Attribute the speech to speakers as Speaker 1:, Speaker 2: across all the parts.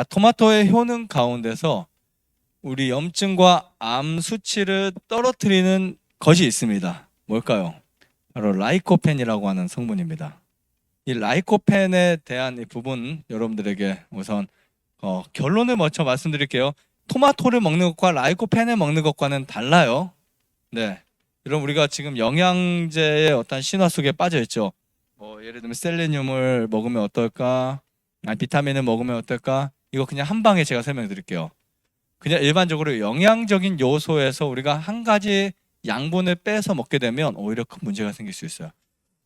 Speaker 1: 자, 토마토의 효능 가운데서 우리 염증과 암 수치를 떨어뜨리는 것이 있습니다. 뭘까요? 바로 라이코펜이라고 하는 성분입니다. 이 라이코펜에 대한 이 부분 여러분들에게 우선 어, 결론을 먼저 말씀드릴게요. 토마토를 먹는 것과 라이코펜을 먹는 것과는 달라요. 네. 여러분 우리가 지금 영양제의 어떤 신화 속에 빠져 있죠. 뭐 예를 들면 셀레늄을 먹으면 어떨까? 아니, 비타민을 먹으면 어떨까? 이거 그냥 한 방에 제가 설명드릴게요. 그냥 일반적으로 영양적인 요소에서 우리가 한 가지 양분을 빼서 먹게 되면 오히려 큰 문제가 생길 수 있어요.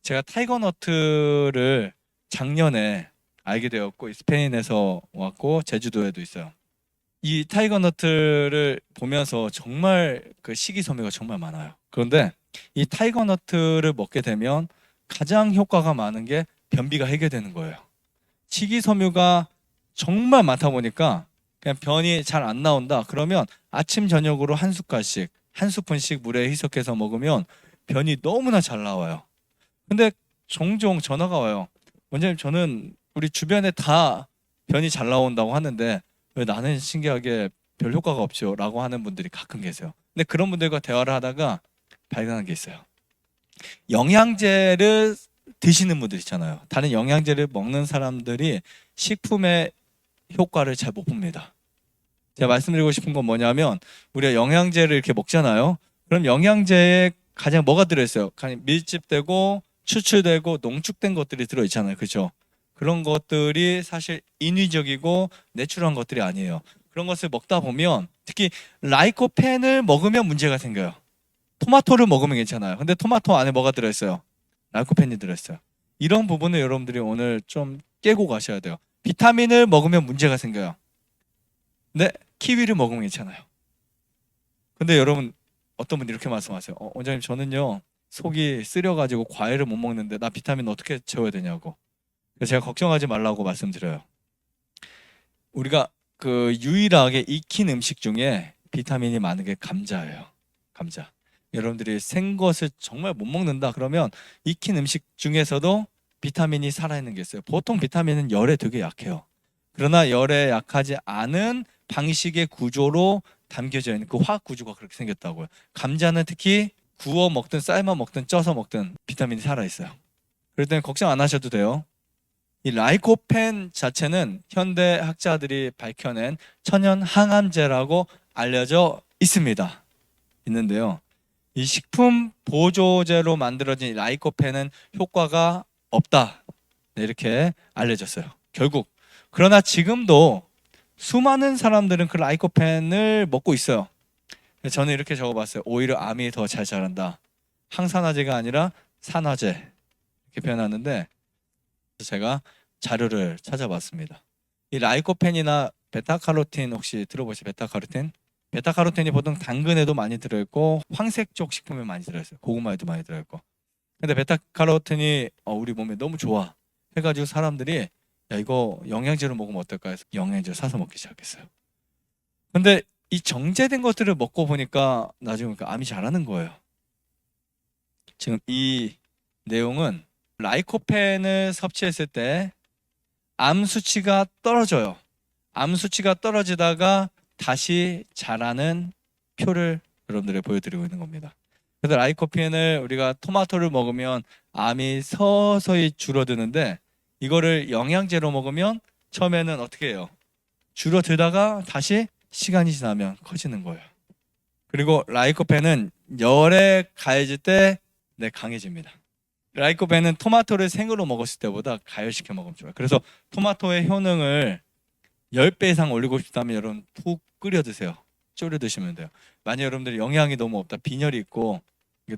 Speaker 1: 제가 타이거 너트를 작년에 알게 되었고 스페인에서 왔고 제주도에도 있어요. 이 타이거 너트를 보면서 정말 그 식이섬유가 정말 많아요. 그런데 이 타이거 너트를 먹게 되면 가장 효과가 많은 게 변비가 해결되는 거예요. 식이섬유가 정말 많다 보니까 그냥 변이 잘 안 나온다. 그러면 아침 저녁으로 한 숟갈씩 한 스푼씩 물에 희석해서 먹으면 변이 너무나 잘 나와요. 근데 종종 전화가 와요. 원장님 저는 우리 주변에 다 변이 잘 나온다고 하는데 왜 나는 신기하게 별 효과가 없죠?라고 하는 분들이 가끔 계세요. 근데 그런 분들과 대화를 하다가 발견한 게 있어요. 영양제를 드시는 분들 있잖아요. 다른 영양제를 먹는 사람들이 식품의 효과를 잘 못 봅니다. 제가 말씀드리고 싶은 건 뭐냐면 우리가 영양제를 이렇게 먹잖아요. 그럼 영양제에 가장 뭐가 들어있어요? 밀집되고 추출되고 농축된 것들이 들어있잖아요. 그렇죠? 그런 것들이 사실 인위적이고 내추럴한 것들이 아니에요. 그런 것을 먹다 보면 특히 라이코펜을 먹으면 문제가 생겨요. 토마토를 먹으면 괜찮아요. 근데 토마토 안에 뭐가 들어있어요? 라이코펜이 들어있어요. 이런 부분을 여러분들이 오늘 좀 깨고 가셔야 돼요. 비타민을 먹으면 문제가 생겨요. 근데 키위를 먹으면 괜찮아요. 근데 여러분 어떤 분이 이렇게 말씀하세요. 어, 원장님 저는요 속이 쓰려가지고 과일을 못 먹는데 나 비타민 어떻게 채워야 되냐고. 그래서 제가 걱정하지 말라고 말씀드려요. 우리가 그 유일하게 익힌 음식 중에 비타민이 많은 게 감자예요. 감자. 여러분들이 생 것을 정말 못 먹는다 그러면 익힌 음식 중에서도 비타민이 살아있는 게 있어요. 보통 비타민은 열에 되게 약해요. 그러나 열에 약하지 않은 방식의 구조로 담겨져 있는 그 화학 구조가 그렇게 생겼다고요. 감자는 특히 구워 먹든 삶아 먹든 쪄서 먹든 비타민이 살아 있어요. 그럴 때는 걱정 안 하셔도 돼요. 이 라이코펜 자체는 현대 학자들이 밝혀낸 천연 항암제라고 알려져 있습니다. 있는데요. 이 식품 보조제로 만들어진 이 라이코펜은 효과가 없다. 네, 이렇게 알려졌어요. 결국 그러나 지금도 수많은 사람들은 그 라이코펜을 먹고 있어요. 저는 이렇게 적어봤어요. 오히려 암이 더 잘 자란다. 항산화제가 아니라 산화제 이렇게 표현하는데 제가 자료를 찾아봤습니다. 이 라이코펜이나 베타카로틴 혹시 들어보신 베타카로틴? 베타카로틴이 보통 당근에도 많이 들어있고 황색 쪽 식품에 많이 들어있어요. 고구마에도 많이 들어있고. 근데 베타카로틴이 어, 우리 몸에 너무 좋아 해가지고 사람들이 야 이거 영양제로 먹으면 어떨까 해서 영양제 사서 먹기 시작했어요. 근데 이 정제된 것들을 먹고 보니까 나중에 그 암이 자라는 거예요. 지금 이 내용은 라이코펜을 섭취했을 때 암 수치가 떨어져요. 암 수치가 떨어지다가 다시 자라는 표를 여러분들에 보여드리고 있는 겁니다. 그래서 라이코펜을 우리가 토마토를 먹으면 암이 서서히 줄어드는데 이거를 영양제로 먹으면 처음에는 어떻게 해요? 줄어들다가 다시 시간이 지나면 커지는 거예요. 그리고 라이코펜은 열에 가해질 때 네, 강해집니다. 라이코펜은 토마토를 생으로 먹었을 때보다 가열시켜 먹으면 좋아요. 그래서 토마토의 효능을 10배 이상 올리고 싶다면 여러분 푹 끓여 드세요. 졸여 드시면 돼요. 만약 여러분들이 영양이 너무 없다, 빈혈이 있고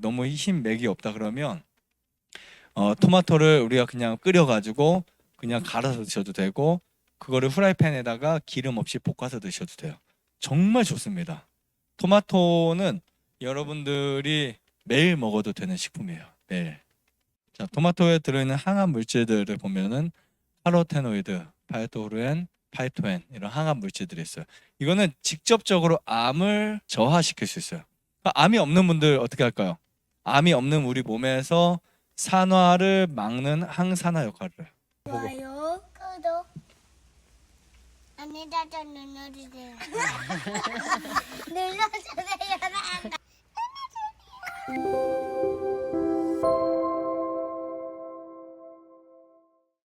Speaker 1: 너무 힘 맥이 없다 그러면 어, 토마토를 우리가 그냥 끓여 가지고 그냥 갈아서 드셔도 되고 그거를 후라이팬에다가 기름 없이 볶아서 드셔도 돼요. 정말 좋습니다. 토마토는 여러분들이 매일 먹어도 되는 식품이에요. 매일. 자, 토마토에 들어있는 항암 물질들을 보면은 카로테노이드, 파이토르엔, 파이토엔 이런 항암 물질들이 있어요. 이거는 직접적으로 암을 저하시킬 수 있어요. 아, 암이 없는 분들 어떻게 할까요? 암이 없는 우리 몸에서 산화를 막는 항산화 역할을
Speaker 2: 좋아요, 구독. 안에다가 눌러주세요. 눌러주세요. 눌러주세요.